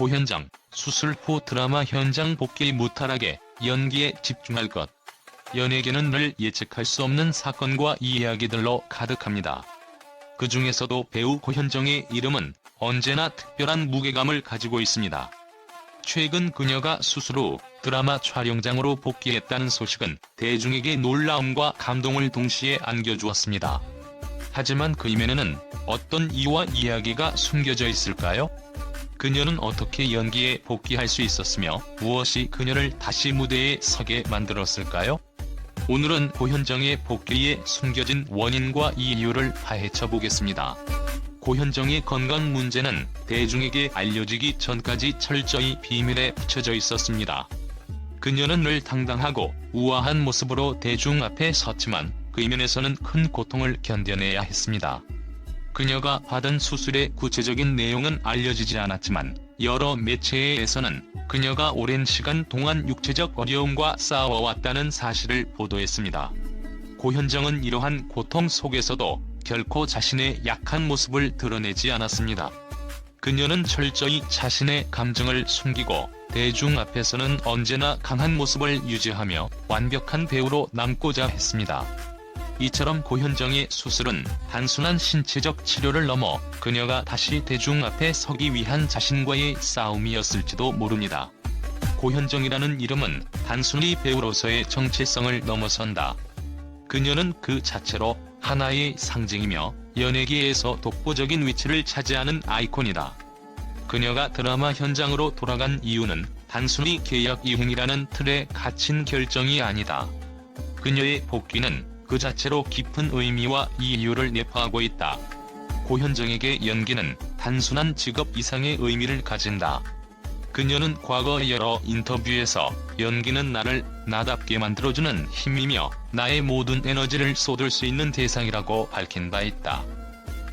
고현정, 수술 후 드라마 현장 복귀 무탈하게 연기에 집중할 것. 연예계는 늘 예측할 수 없는 사건과 이야기들로 가득합니다. 그 중에서도 배우 고현정의 이름은 언제나 특별한 무게감을 가지고 있습니다. 최근 그녀가 수술 후 드라마 촬영장으로 복귀했다는 소식은 대중에게 놀라움과 감동을 동시에 안겨주었습니다. 하지만 그 이면에는 어떤 이유와 이야기가 숨겨져 있을까요? 그녀는 어떻게 연기에 복귀할 수 있었으며 무엇이 그녀를 다시 무대에 서게 만들었을까요? 오늘은 고현정의 복귀에 숨겨진 원인과 이유를 파헤쳐 보겠습니다. 고현정의 건강 문제는 대중에게 알려지기 전까지 철저히 비밀에 붙여져 있었습니다. 그녀는 늘 당당하고 우아한 모습으로 대중 앞에 섰지만 그 이면에서는 큰 고통을 견뎌내야 했습니다. 그녀가 받은 수술의 구체적인 내용은 알려지지 않았지만 여러 매체에서는 그녀가 오랜 시간 동안 육체적 어려움과 싸워왔다는 사실을 보도했습니다. 고현정은 이러한 고통 속에서도 결코 자신의 약한 모습을 드러내지 않았습니다. 그녀는 철저히 자신의 감정을 숨기고 대중 앞에서는 언제나 강한 모습을 유지하며 완벽한 배우로 남고자 했습니다. 이처럼 고현정의 수술은 단순한 신체적 치료를 넘어 그녀가 다시 대중 앞에 서기 위한 자신과의 싸움이었을지도 모릅니다. 고현정이라는 이름은 단순히 배우로서의 정체성을 넘어선다. 그녀는 그 자체로 하나의 상징이며 연예계에서 독보적인 위치를 차지하는 아이콘이다. 그녀가 드라마 현장으로 돌아간 이유는 단순히 계약 이행이라는 틀에 갇힌 결정이 아니다. 그녀의 복귀는 그 자체로 깊은 의미와 이유를 내포하고 있다. 고현정에게 연기는 단순한 직업 이상의 의미를 가진다. 그녀는 과거 여러 인터뷰에서 연기는 나를 나답게 만들어주는 힘이며 나의 모든 에너지를 쏟을 수 있는 대상이라고 밝힌 바 있다.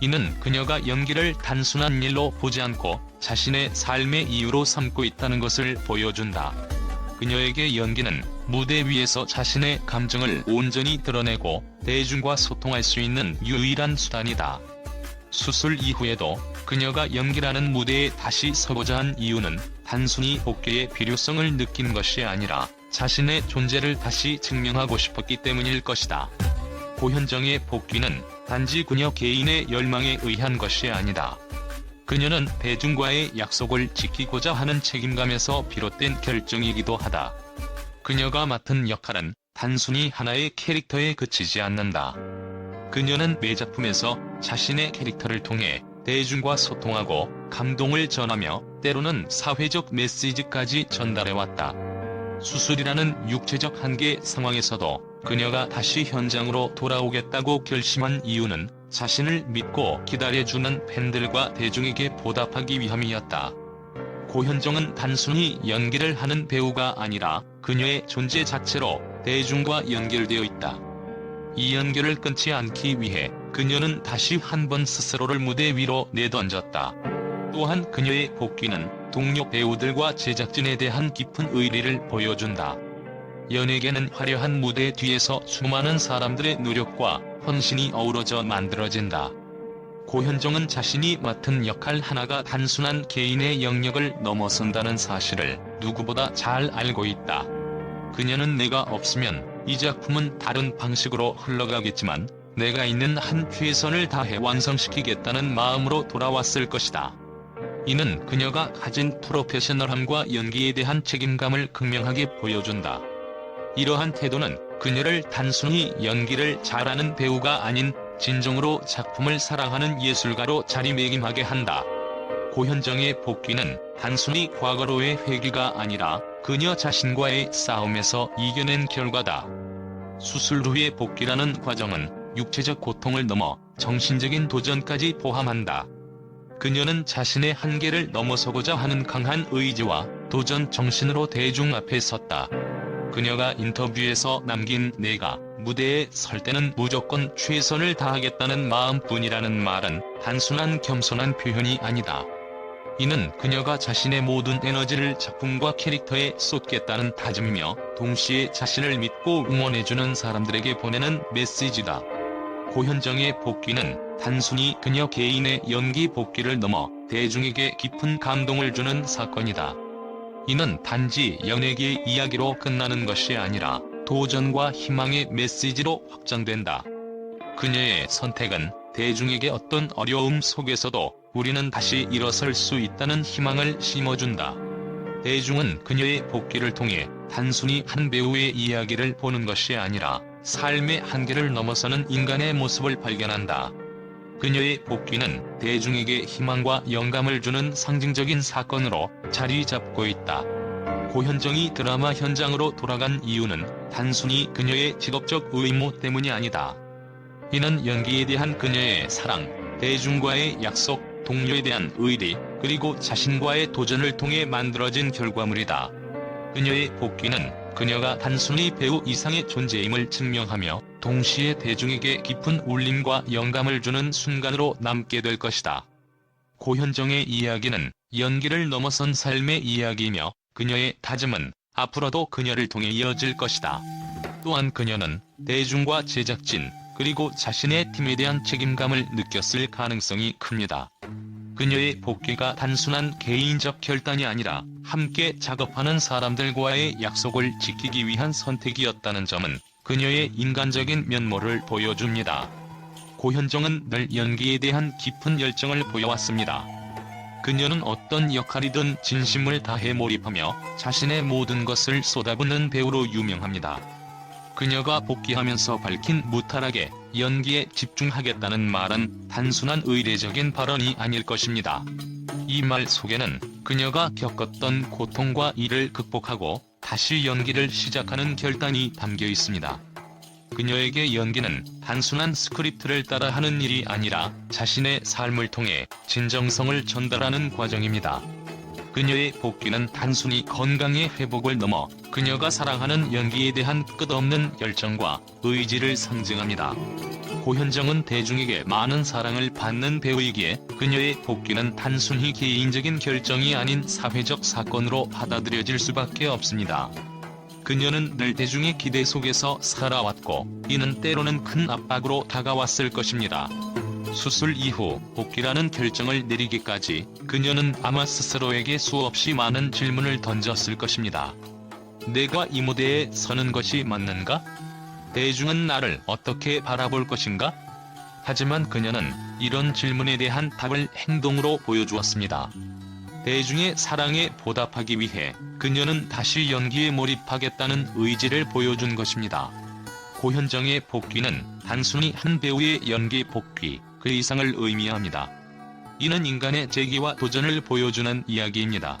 이는 그녀가 연기를 단순한 일로 보지 않고 자신의 삶의 이유로 삼고 있다는 것을 보여준다. 그녀에게 연기는 무대 위에서 자신의 감정을 온전히 드러내고 대중과 소통할 수 있는 유일한 수단이다. 수술 이후에도 그녀가 연기라는 무대에 다시 서고자 한 이유는 단순히 복귀의 필요성을 느낀 것이 아니라 자신의 존재를 다시 증명하고 싶었기 때문일 것이다. 고현정의 복귀는 단지 그녀 개인의 열망에 의한 것이 아니다. 그녀는 대중과의 약속을 지키고자 하는 책임감에서 비롯된 결정이기도 하다. 그녀가 맡은 역할은 단순히 하나의 캐릭터에 그치지 않는다. 그녀는 매 작품에서 자신의 캐릭터를 통해 대중과 소통하고 감동을 전하며 때로는 사회적 메시지까지 전달해왔다. 수술이라는 육체적 한계 상황에서도 그녀가 다시 현장으로 돌아오겠다고 결심한 이유는 자신을 믿고 기다려주는 팬들과 대중에게 보답하기 위함이었다. 고현정은 단순히 연기를 하는 배우가 아니라 그녀의 존재 자체로 대중과 연결되어 있다. 이 연결을 끊지 않기 위해 그녀는 다시 한 번 스스로를 무대 위로 내던졌다. 또한 그녀의 복귀는 동료 배우들과 제작진에 대한 깊은 의리를 보여준다. 연예계는 화려한 무대 뒤에서 수많은 사람들의 노력과 헌신이 어우러져 만들어진다. 고현정은 자신이 맡은 역할 하나가 단순한 개인의 영역을 넘어선다는 사실을 누구보다 잘 알고 있다. 그녀는 내가 없으면 이 작품은 다른 방식으로 흘러가겠지만 내가 있는 한 최선을 다해 완성시키겠다는 마음으로 돌아왔을 것이다. 이는 그녀가 가진 프로페셔널함과 연기에 대한 책임감을 극명하게 보여준다. 이러한 태도는 그녀를 단순히 연기를 잘하는 배우가 아닌 진정으로 작품을 사랑하는 예술가로 자리매김하게 한다. 고현정의 복귀는 단순히 과거로의 회귀가 아니라 그녀 자신과의 싸움에서 이겨낸 결과다. 수술 후의 복귀라는 과정은 육체적 고통을 넘어 정신적인 도전까지 포함한다. 그녀는 자신의 한계를 넘어서고자 하는 강한 의지와 도전 정신으로 대중 앞에 섰다. 그녀가 인터뷰에서 남긴 내가 무대에 설 때는 무조건 최선을 다하겠다는 마음뿐이라는 말은 단순한 겸손한 표현이 아니다. 이는 그녀가 자신의 모든 에너지를 작품과 캐릭터에 쏟겠다는 다짐이며 동시에 자신을 믿고 응원해주는 사람들에게 보내는 메시지다. 고현정의 복귀는 단순히 그녀 개인의 연기 복귀를 넘어 대중에게 깊은 감동을 주는 사건이다. 이는 단지 연예계의 이야기로 끝나는 것이 아니라 도전과 희망의 메시지로 확장된다. 그녀의 선택은 대중에게 어떤 어려움 속에서도 우리는 다시 일어설 수 있다는 희망을 심어준다. 대중은 그녀의 복귀를 통해 단순히 한 배우의 이야기를 보는 것이 아니라 삶의 한계를 넘어서는 인간의 모습을 발견한다. 그녀의 복귀는 대중에게 희망과 영감을 주는 상징적인 사건으로 자리 잡고 있다. 고현정이 드라마 현장으로 돌아간 이유는 단순히 그녀의 직업적 의무 때문이 아니다. 이는 연기에 대한 그녀의 사랑, 대중과의 약속, 동료에 대한 의리, 그리고 자신과의 도전을 통해 만들어진 결과물이다. 그녀의 복귀는 그녀가 단순히 배우 이상의 존재임을 증명하며 동시에 대중에게 깊은 울림과 영감을 주는 순간으로 남게 될 것이다. 고현정의 이야기는 연기를 넘어선 삶의 이야기이며 그녀의 다짐은 앞으로도 그녀를 통해 이어질 것이다. 또한 그녀는 대중과 제작진, 그리고 자신의 팀에 대한 책임감을 느꼈을 가능성이 큽니다. 그녀의 복귀가 단순한 개인적 결단이 아니라 함께 작업하는 사람들과의 약속을 지키기 위한 선택이었다는 점은 그녀의 인간적인 면모를 보여줍니다. 고현정은 늘 연기에 대한 깊은 열정을 보여왔습니다. 그녀는 어떤 역할이든 진심을 다해 몰입하며 자신의 모든 것을 쏟아붓는 배우로 유명합니다. 그녀가 복귀하면서 밝힌 무탈하게 연기에 집중하겠다는 말은 단순한 의례적인 발언이 아닐 것입니다. 이 말 속에는 그녀가 겪었던 고통과 이를 극복하고 다시 연기를 시작하는 결단이 담겨 있습니다. 그녀에게 연기는 단순한 스크립트를 따라 하는 일이 아니라 자신의 삶을 통해 진정성을 전달하는 과정입니다. 그녀의 복귀는 단순히 건강의 회복을 넘어 그녀가 사랑하는 연기에 대한 끝없는 열정과 의지를 상징합니다. 고현정은 대중에게 많은 사랑을 받는 배우이기에 그녀의 복귀는 단순히 개인적인 결정이 아닌 사회적 사건으로 받아들여질 수밖에 없습니다. 그녀는 늘 대중의 기대 속에서 살아왔고 이는 때로는 큰 압박으로 다가왔을 것입니다. 수술 이후 복귀라는 결정을 내리기까지 그녀는 아마 스스로에게 수없이 많은 질문을 던졌을 것입니다. 내가 이 무대에 서는 것이 맞는가? 대중은 나를 어떻게 바라볼 것인가? 하지만 그녀는 이런 질문에 대한 답을 행동으로 보여주었습니다. 대중의 사랑에 보답하기 위해 그녀는 다시 연기에 몰입하겠다는 의지를 보여준 것입니다. 고현정의 복귀는 단순히 한 배우의 연기 복귀, 그 이상을 의미합니다. 이는 인간의 재기와 도전을 보여주는 이야기입니다.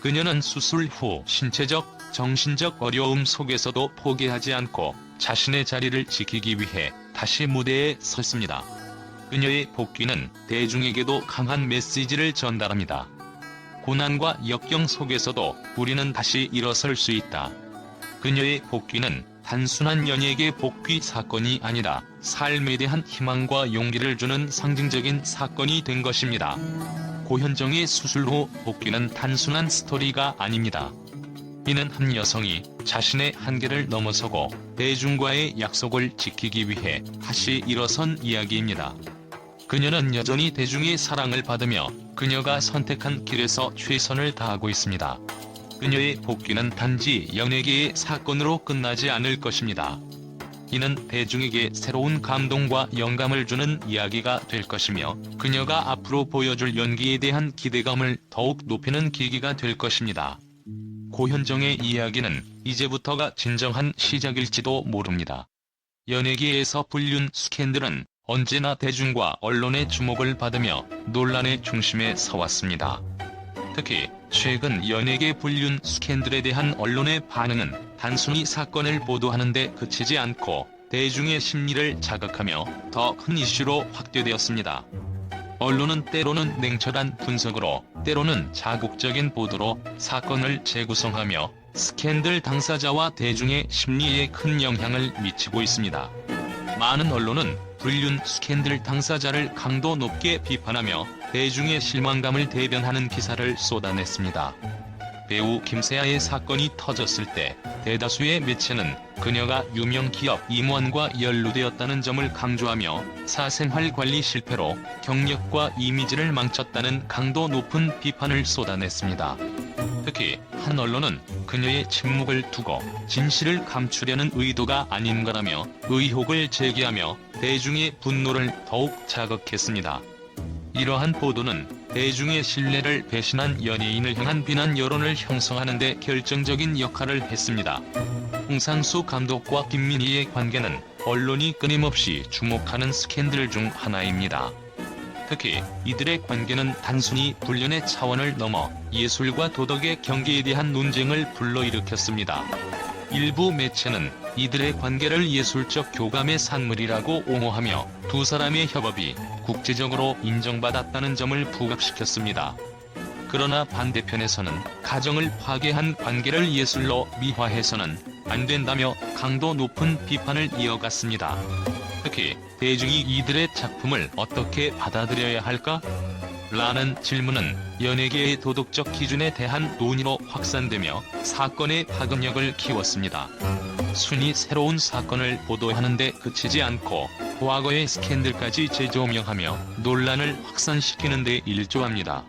그녀는 수술 후 신체적, 정신적 어려움 속에서도 포기하지 않고 자신의 자리를 지키기 위해 다시 무대에 섰습니다. 그녀의 복귀는 대중에게도 강한 메시지를 전달합니다. 고난과 역경 속에서도 우리는 다시 일어설 수 있다. 그녀의 복귀는 단순한 연예계 복귀 사건이 아니라 삶에 대한 희망과 용기를 주는 상징적인 사건이 된 것입니다. 고현정의 수술 후 복귀는 단순한 스토리가 아닙니다. 이는 한 여성이 자신의 한계를 넘어서고 대중과의 약속을 지키기 위해 다시 일어선 이야기입니다. 그녀는 여전히 대중의 사랑을 받으며 그녀가 선택한 길에서 최선을 다하고 있습니다. 그녀의 복귀는 단지 연예계의 사건으로 끝나지 않을 것입니다. 이는 대중에게 새로운 감동과 영감을 주는 이야기가 될 것이며 그녀가 앞으로 보여줄 연기에 대한 기대감을 더욱 높이는 계기가 될 것입니다. 고현정의 이야기는 이제부터가 진정한 시작일지도 모릅니다. 연예계에서 불륜 스캔들은 언제나 대중과 언론의 주목을 받으며 논란의 중심에 서왔습니다. 특히 최근 연예계 불륜 스캔들에 대한 언론의 반응은 단순히 사건을 보도하는 데 그치지 않고 대중의 심리를 자극하며 더 큰 이슈로 확대되었습니다. 언론은 때로는 냉철한 분석으로 때로는 자극적인 보도로 사건을 재구성하며 스캔들 당사자와 대중의 심리에 큰 영향을 미치고 있습니다. 많은 언론은 불륜 스캔들 당사자를 강도 높게 비판하며 대중의 실망감을 대변하는 기사를 쏟아냈습니다. 배우 김세아의 사건이 터졌을 때 대다수의 매체는 그녀가 유명 기업 임원과 연루되었다는 점을 강조하며 사생활 관리 실패로 경력과 이미지를 망쳤다는 강도 높은 비판을 쏟아냈습니다. 특히 한 언론은 그녀의 침묵을 두고 진실을 감추려는 의도가 아닌가라며 의혹을 제기하며 대중의 분노를 더욱 자극했습니다. 이러한 보도는 대중의 신뢰를 배신한 연예인을 향한 비난 여론을 형성하는 데 결정적인 역할을 했습니다. 홍상수 감독과 김민희의 관계는 언론이 끊임없이 주목하는 스캔들 중 하나입니다. 특히 이들의 관계는 단순히 불륜의 차원을 넘어 예술과 도덕의 경계에 대한 논쟁을 불러일으켰습니다. 일부 매체는 이들의 관계를 예술적 교감의 산물이라고 옹호하며 두 사람의 협업이 국제적으로 인정받았다는 점을 부각시켰습니다. 그러나 반대편에서는 가정을 파괴한 관계를 예술로 미화해서는 안 된다며 강도 높은 비판을 이어갔습니다. 특히 대중이 이들의 작품을 어떻게 받아들여야 할까? 라는 질문은 연예계의 도덕적 기준에 대한 논의로 확산되며 사건의 파급력을 키웠습니다. 순위 새로운 사건을 보도하는데 그치지 않고 과거의 스캔들까지 재조명하며 논란을 확산시키는 데 일조합니다.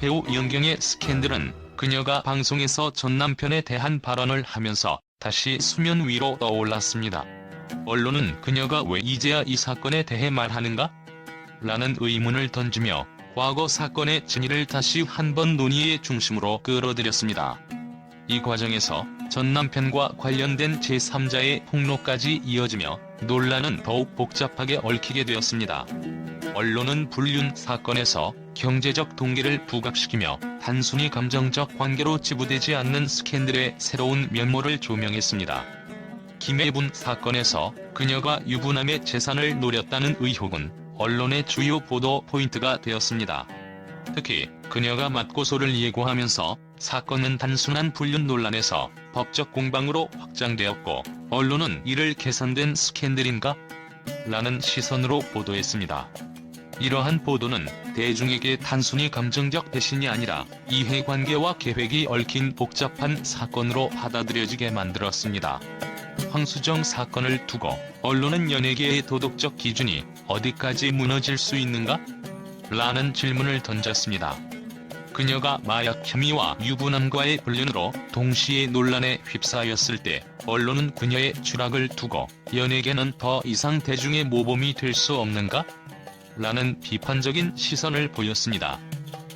배우 연경의 스캔들은 그녀가 방송에서 전 남편에 대한 발언을 하면서 다시 수면 위로 떠올랐습니다. 언론은 그녀가 왜 이제야 이 사건에 대해 말하는가? 라는 의문을 던지며 과거 사건의 진위를 다시 한번 논의의 중심으로 끌어들였습니다. 이 과정에서 전 남편과 관련된 제3자의 폭로까지 이어지며 논란은 더욱 복잡하게 얽히게 되었습니다. 언론은 불륜 사건에서 경제적 동기를 부각시키며 단순히 감정적 관계로 지부되지 않는 스캔들의 새로운 면모를 조명했습니다. 김혜분 사건에서 그녀가 유부남의 재산을 노렸다는 의혹은 언론의 주요 보도 포인트가 되었습니다. 특히 그녀가 맞고소를 예고하면서 사건은 단순한 불륜 논란에서 법적 공방으로 확장되었고 언론은 이를 개선된 스캔들인가? 라는 시선으로 보도했습니다. 이러한 보도는 대중에게 단순히 감정적 배신이 아니라 이해관계와 계획이 얽힌 복잡한 사건으로 받아들여지게 만들었습니다. 황수정 사건을 두고 언론은 연예계의 도덕적 기준이 어디까지 무너질 수 있는가? 라는 질문을 던졌습니다. 그녀가 마약 혐의와 유부남과의 불륜으로 동시에 논란에 휩싸였을 때 언론은 그녀의 추락을 두고 연예계는 더 이상 대중의 모범이 될 수 없는가? 라는 비판적인 시선을 보였습니다.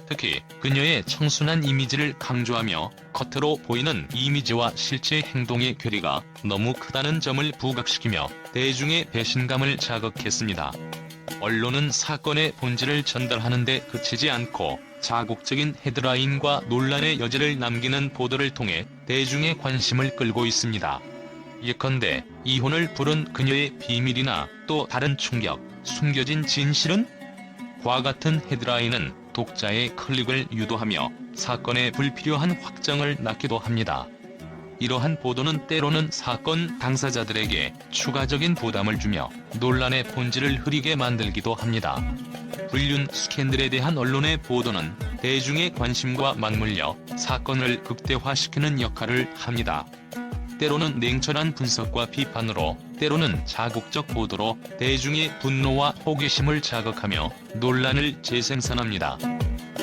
특히 그녀의 청순한 이미지를 강조하며 겉으로 보이는 이미지와 실제 행동의 괴리가 너무 크다는 점을 부각시키며 대중의 배신감을 자극했습니다. 언론은 사건의 본질을 전달하는 데 그치지 않고 자국적인 헤드라인과 논란의 여지를 남기는 보도를 통해 대중의 관심을 끌고 있습니다. 예컨대 이혼을 부른 그녀의 비밀이나 또 다른 충격, 숨겨진 진실은? 과 같은 헤드라인은 독자의 클릭을 유도하며 사건의 불필요한 확장을 낳기도 합니다. 이러한 보도는 때로는 사건 당사자들에게 추가적인 부담을 주며 논란의 본질을 흐리게 만들기도 합니다. 불륜 스캔들에 대한 언론의 보도는 대중의 관심과 맞물려 사건을 극대화시키는 역할을 합니다. 때로는 냉철한 분석과 비판으로 때로는 자국적 보도로 대중의 분노와 호기심을 자극하며 논란을 재생산합니다.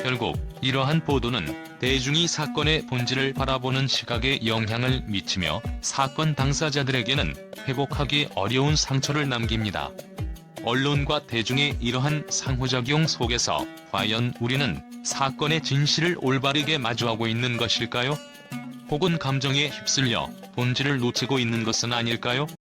결국 이러한 보도는 대중이 사건의 본질을 바라보는 시각에 영향을 미치며 사건 당사자들에게는 회복하기 어려운 상처를 남깁니다. 언론과 대중의 이러한 상호작용 속에서 과연 우리는 사건의 진실을 올바르게 마주하고 있는 것일까요? 혹은 감정에 휩쓸려 본질을 놓치고 있는 것은 아닐까요?